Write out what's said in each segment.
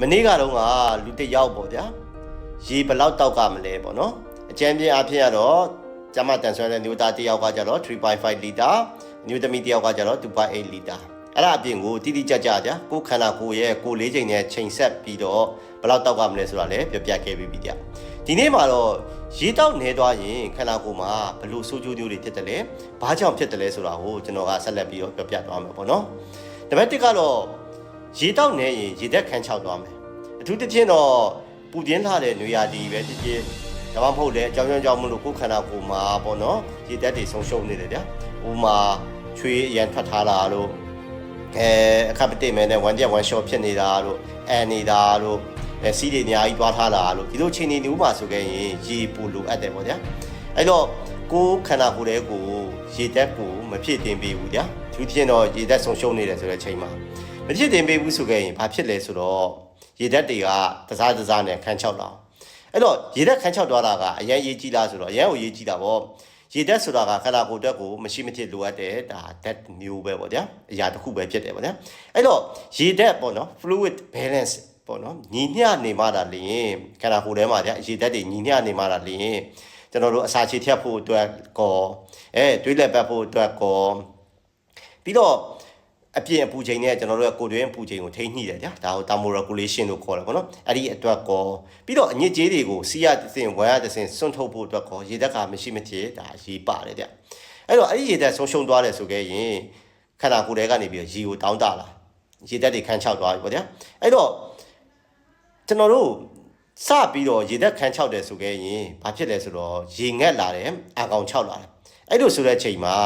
မနေ့ကတော့ကလူတစ်ယောက်ပေါ့ဗျာရေဘယ်လောက်တောက်ကမလဲပေါ့နော်အကြမ်းပြင်းအဖြစ်ကတော့ကျမတန်ဆွမ်းတဲ့မျိုးသားတစ်ယောက်ကကျတော့3.5လီတာအမျိုးသမီးတစ်ယောက်ကကျတော့2.8လီတာအဲ့ဒါအပြင်ကိုတိတိကျကျကြာကိုယ်ခန္ဓာကိုယ်ရဲ့ကိုယ်လေးချိန်နဲ့ချိန်ဆက်ပြီးတော့ဘယ်လောက်တောက်ကမလဲဆိုတာလည်းပြောပြခဲ့ပြီးပြီကြာဒီနေ့မှာတော့ရေတောက်နေသွားရင်ခန္ဓာကိုယ်မှာဘယ်လိုဆိုးကျိုးတွေဖြစ်တယ်လဲဘာကြောင့်ဖြစ်တယ်လဲဆိုတာကိုကျွန်တော်ကဆက်လက်ပြီးတော့ပြောပြသွားမှာပေါ့နော်နံပါတ်1ကတော့ ရေတောက်နေရင်ရေသက်ခန်းချောက်သွားမယ်အထူးသဖြင့်တော့ပူပြင်းလာတဲ့နွေရာသီပဲဖြစ်ဖြစ်ဒါမှမဟုတ်လေအကြောင်းကြောင့်ကြောင့်မလို့ကိုယ်ခန္ဓာကိုယ်မှာပေါ့နော်ရေသက်တွေဆုံးရှုံးနေတယ်ဗျာဥမာချွေးအရန်ထွက်ထားတာလို့အဲအခက်ပတိမဲနဲ့ဝမ်းပြက်ဝမ်းလျှော့ဖြစ်နေတာလို့အန်နေတာလို့အဲစီးတွေအများကြီးသွားထားတာလို့ဒီလိုချိန်နေနေဥမှာဆိုခဲ့ရင်ရေပူလိုအပ်တယ်ပေါ့ဗျာအဲ့တော့ကိုယ်ခန္ဓာကိုယ်ရဲ့ကိုရေသက်ကိုမဖြစ်တင်ပေးဘူးဗျာသူဖြင့်တော့ရေသက်ဆုံးရှုံးနေတယ်ဆိုတဲ့ချိန်မှာ မဖြစ်တင်ပေးဘူးဆိုခဲ့ရင်ဘာဖြစ်လဲဆိုတော့ရေဓာတ်တွေကတစားတစားနဲ့ခန်းချောက်လာအောင်အဲ့တော့ရေဓာတ်ခန်းချောက်သွားတာကအရန်ရေးကြီးလားဆိုတော့အရန်ကိုရေးကြီးတာပေါ့ရေဓာတ်ဆိုတာကခန္ဓာကိုယ်အတွက်ကိုမရှိမဖြစ်လိုအပ်တဲ့ဒါဓာတ်မျိုးပဲပေါ့ဗျာအရာတစ်ခုပဲဖြစ်တယ်ပေါ့ဗျာအဲ့တော့ရေဓာတ်ပေါ့နော် fluid balance ပေါ့နော်ညီမျှနေမှတာလျင်ခန္ဓာကိုယ်ထဲမှာဗျာရေဓာတ်တွေညီမျှနေမှတာလျင်ကျွန်တော်တို့အစာချေထက်ဖို့အတွက်ကောအဲတွေးလက်ပတ်ဖို့အတွက်ကောပြီးတော့ အပြင်အပူချိန်နဲ့ကျွန်တော်တို့ကကိုယ်တွင်းအပူချိန်ကိုထိန်းညှိတယ်ဗျာဒါကို thermoregulation လို့ခေါ်တယ်ပေါ့နော်အဲ့ဒီအတွက်ကောပြီးတော့အညစ်အကြေးတွေကိုစီးရတစ်စင်ဝမ်းရတစ်စင်စွန့်ထုတ်ဖို့အတွက်ကောရေသက်ကမရှိမဖြစ်ဒါရေးပါတယ်ဗျအဲ့တော့အဲ့ဒီရေသက်ဆုံးရှုံးသွားတယ်ဆိုခဲ့ရင်ခန္ဓာကိုယ်ထဲကနေပြီးရေကိုတောင်းတလာရေသက်တွေခန်းချောက်သွားပြီပေါ့ဗျာအဲ့တော့ကျွန်တော်တို့စပြီးတော့ရေသက်ခန်းချောက်တယ်ဆိုခဲ့ရင်ဘာဖြစ်လဲဆိုတော့ရေငက်လာတယ်အာကောင်ချောက်လာတယ်အဲ့လိုဆိုတဲ့ချိန်မှာ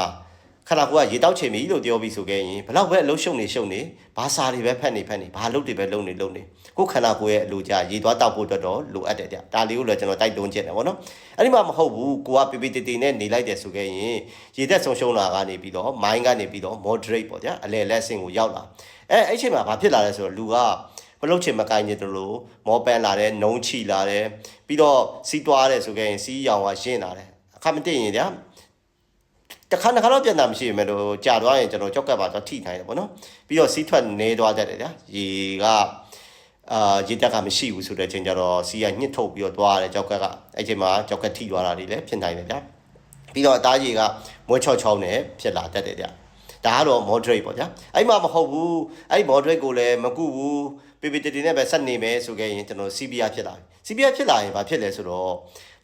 ခန္ဓာကိုယ်ကရေတောက်ချင်ပြီလို့ပြောပြီးဆိုခဲ့ရင်ဘလောက်ပဲအလုံးရှုံနေရှုံနေဘာစာတွေပဲဖက်နေဖက်နေဘာလုပ်တွေပဲလုပ်နေလုပ်နေကိုယ်ခန္ဓာကိုယ်ရဲ့အလိုကြရေသွားတောက်ဖို့အတွက်တော့လိုအပ်တယ်ကြဒါလေးကိုလည်းကျွန်တော်တိုက်တွန်းချင်တယ်ဗောနော်အဲ့ဒီမှာမဟုတ်ဘူးကိုကပြပြတေတေနဲ့နေလိုက်တယ်ဆိုခဲ့ရင်ရေသက်ဆုံးရှုံးလာကနေပြီးတော့ mind ကနေပြီးတော့ moderate ပေါ့ဗျာအလယ်လက်ဆင်ကိုရောက်လာအဲအဲ့ချိန်မှာဘာဖြစ်လာလဲဆိုတော့လူကမလုတ်ချင်မကိုင်းနေတယ်လို့မောပန်းလာတယ်နှုံးချီလာတယ်ပြီးတော့စီးသွားတယ်ဆိုခဲ့ရင်စီးရောင်ကရှင်းလာတယ်အခါမသိရင်ဗျာ တခါတစ်ခါတော့ပြန်တာမရှိပေမဲ့လို့ကြာသွားရင်ကျွန်တော်ကြောက်ကပ်ပါတော့ထိနိုင်တယ်ပေါ့နော်ပြီးတော့စီးထွက်နေသွားတတ်တယ်ဗျာရေကအာရေတက်ကမရှိဘူးဆိုတဲ့ချိန်ကျတော့စီးကညှစ်ထုတ်ပြီးတော့သွားတယ်ကြောက်ကပ်ကအဲ့ချိန်မှာကြောက်ကပ်ထိသွားတာတွေလည်းဖြစ်နိုင်တယ်ဗျာပြီးတော့အသားရေကမွေးချော့ချောင်းနဲ့ဖြစ်လာတတ်တယ်ဗျာဒါကတော့ moderate ပေါ့ဗျာအဲ့မှာမဟုတ်ဘူးအဲ့ moderate ကိုလည်းမကုဘူးပေပေတတီနဲ့ပဲဆက်နေမယ်ဆိုခဲ့ရင်ကျွန်တော် CPR ဖြစ်လာပြီ CPR ဖြစ်လာရင်ဘာဖြစ်လဲဆိုတော့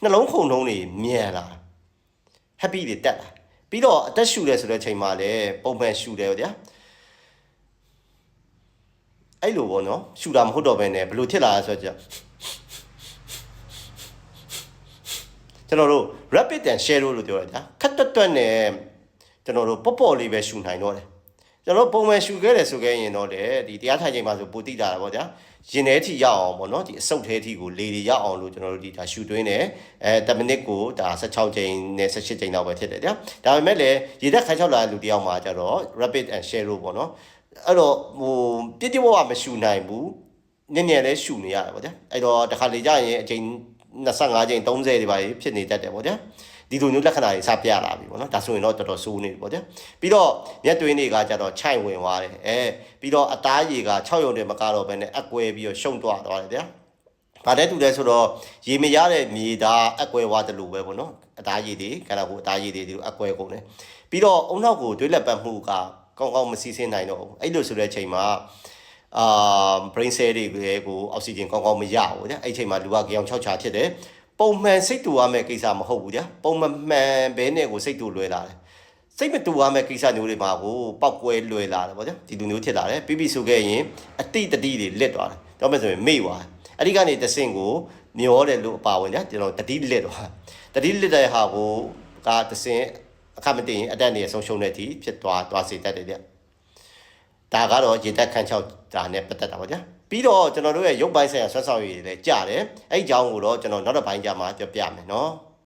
နှလုံးခုန်နှုံးတွေမြန်လာ happy တွေတက်လာ ပြီးတော့အသက်ရှူတယ်ဆိုတဲ့ချိန်မှာလည်းပုံမှန်ရှူတယ်ဗျာအဲ့လိုပေါ့နော်ရှူတာမဟုတ်တော့ဘဲနဲ့ဘယ်လိုဖြစ်လာလဲဆိုတော့ကျွန်တော်တို့ rapid and share လို့ပြောရတယ်ဗျာခက်တွတ်တွတ်နဲ့ကျွန်တော်တို့ပေါ့ပေါ့လေးပဲရှူနိုင်တော့တယ် ကျွန်တော်ပုံမှန်ရှူခဲ့တယ်ဆိုခဲ့ရင်တော့လေဒီတရားထိုင်ချိန်မှာဆိုပူတိတာပေါ့ဗျာရင်ထဲထိရောက်အောင်ပေါ့နော်ဒီအဆုတ်ထဲထိကိုလေတွေရောက်အောင်လို့ကျွန်တော်တို့ဒီဒါရှူသွင်းတယ်အဲ10မိနစ်ကိုဒါ16ချိန်နဲ့18ချိန်လောက်ပဲဖြစ်တယ်ဗျာဒါပေမဲ့လည်းရေသက်ခိုင်ချောက်လာတဲ့လူတယောက်မှာကျတော့ rapid and share လို့ပေါ့နော်အဲ့တော့ဟိုပြည့်ပြည့်ဝဝမရှူနိုင်ဘူးနည်းနည်းလေးရှူနေရတယ်ပေါ့ဗျာအဲ့တော့တစ်ခါလေကြာရင်အချိန်25ချိန်30တွေပါဖြစ်နေတတ်တယ်ပေါ့ဗျာ ဒီလိုမျိုးလက္ခဏာတွေစပြလာပြီပေါ့နော်ဒါဆိုရင်တော့တော်တော်ဆိုးနေပြီပေါ့ဗျာပြီးတော့မျက်တွင်းတွေကကြတော့ခြိုက်ဝင်သွားတယ်အဲပြီးတော့အသားရည်က6ရုံတည်းမကတော့ဘဲနဲ့အကွဲပြီးတော့ရှုံသွားသွားတယ်ဗျာဘာတဲ့တူလဲဆိုတော့ရေမရတဲ့မြေသားအကွဲဝါတယ်လို့ပဲပေါ့နော်အသားရည်တွေခန္ဓာကိုယ်အသားရည်တွေဒီလိုအကွဲကုန်တယ်ပြီးတော့အုံနောက်ကိုတွေးလက်ပတ်မှုကကောင်းကောင်းမစီးဆင်းနိုင်တော့ဘူးအဲ့လိုဆိုတဲ့အချိန်မှာအာ brain cell တွေကိုအောက်ဆီဂျင်ကောင်းကောင်းမရဘူးဗျအဲ့ချိန်မှာလူကကြောင်6ချာဖြစ်တယ် ပုံမှန်စိတ်တူရမယ့်ကိစ္စမဟုတ်ဘူးဗျပုံမှန်မှန်ဘဲနဲ့ကိုစိတ်တူလွယ်လာတယ်စိတ်မတူရမယ့်ကိစ္စမျိုးတွေမှာကိုပောက်ကွဲလွယ်လာတယ်ဗောဗျဒီလိုမျိုးဖြစ်လာတယ်ပြီးပြီဆိုခဲ့ရင်အတိတတိတွေလစ်သွားတယ်တော့မဲ့ဆိုရင်မေ့သွားအဲ့ဒီကနေတဆင့်ကိုမျောတယ်လို့အပါဝင်ဗျကျွန်တော်တတိလစ်သွားတတိလစ်တဲ့ဟာကိုကတဆင့်အခမတင်အတက်နေဆုံးရှုံးတဲ့အထိဖြစ်သွားသွားစေတတ်တယ်ဗျဒါကတော့ရေတက်ခန်းချောက်ဒါနဲ့ပတ်သက်တာပါဗျာ ပြီးတော့ကျွန်တော်တို့ရဲ့ရုပ်ပိုင်းဆိုင်ရာဆွမ်းဆောင်ရည်တွေလည်းကြတယ်အဲ့ဒီအကြောင်းကိုတော့ကျွန်တော်နောက်တစ်ပိုင်းကြမှာပြောပြမယ်နော်